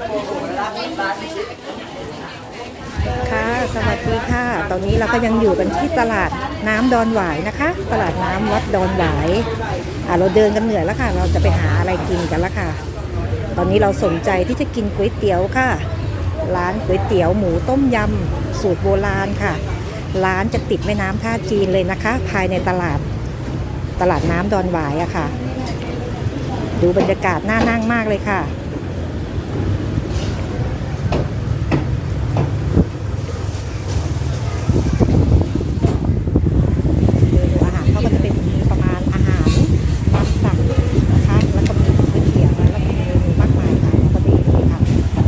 ค่ะ สวัสดีค่ะ ตอนนี้เราก็ยังอยู่กันที่ตลาดน้ำดอนหวายนะคะ ตลาดน้ำวัดดอนหวายอะเราเดินกันเหนื่อยแล้วค่ะ เราจะไปหาอะไรกินกันแล้วค่ะ ตอนนี้เราสนใจที่จะกินก๋วยเตี๋ยวค่ะ ร้านก๋วยเตี๋ยวหมูต้มยำสูตรโบราณค่ะ ร้านจะติดแม่น้ำท่าจีนเลยนะคะ ภายในตลาดตลาดน้ำดอนหวายอะค่ะ ดูบรรยากาศน่านั่งมากเลยค่ะ เมนูอาหารเขาก็จะเป็นประมาณอาหารตามสั่งนะคะแล้วก็มีก๋วยเตี๋ยวแล้วก็มีเมนูมากมายค่ะแล้วก็ดีเลยค่ะ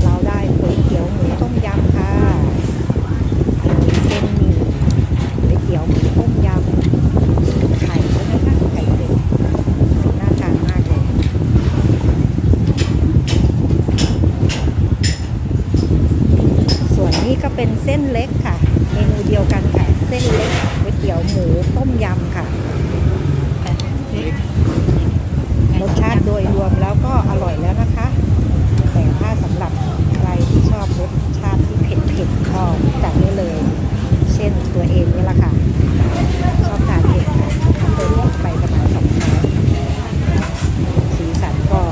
เราได้ก๋วยเตี๋ยวหมูต้มยำค่ะอันนี้เส้นหมี่ก๋วยเตี๋ยวหมูต้มยำไข่ด้วยนะคะไข่เด็ดน่าทานมากเลย ส่วนนี้ ก็เป็นเส้นเล็กค่ะ เมนูเดียวกันค่ะ เส้นเล็กก๋วยเตี๋ยวหมูต้มยำค่ะ รสชาติโดยรวมแล้วก็อร่อยแล้วนะคะ แต่ถ้าสำหรับใครที่ชอบรสชาติที่เผ็ดๆก็จัดได้เลย เช่นตัวเองนี่แหละค่ะ ชอบทานเผ็ดค่ะเติมพริกไปประมาณสองช้อนสีสันก็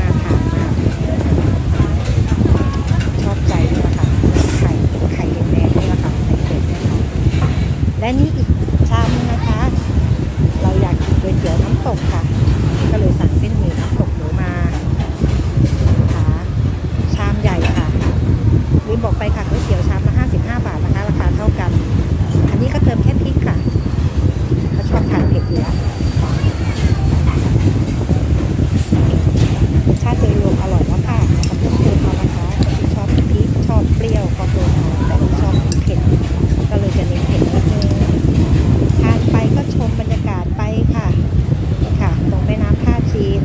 น่าทานมาก ชอบใจนี่แหละค่ะ ไข่ไข่แดงๆนี่แหละค่ะไข่เป็ดเนี่ยค่ะ และนี่อีกชามนึงนะคะ เราอยากกินก๋วยเตี๋ยวน้ำตกค่ะ ก็เลยสั่งเส้นหมี่น้ำตกหมูมาค่ะชามใหญ่ค่ะลืมบอกไปค่ะก๋วยเตี๋ยวชามละ55 บาทนะคะ ราคาเท่ากัน อันนี้ก็เติมแค่พริกค่ะถ้าชอบทานเผ็ดอยู่แล้วรสชาติโดยรวมอร่อยแล้วค่ะแล้วก็เพิ่มเติมเอานะคะที่ชอบพริกชอบเปรี้ยวก็เติมเอาแต่ที่ชอบเผ็ดก็เลยจะเน้นเผ็ดนิดนึง ทานไปก็ชมบรรยากาศไปค่ะ ค่ะ ตรงแม่น้ำท่าจีน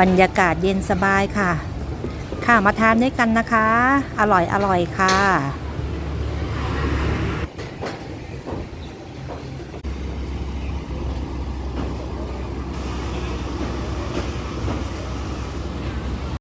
บรรยากาศเย็นสบายค่ะ ค่ะมาทานด้วยกันนะคะ อร่อยอร่อยค่ะ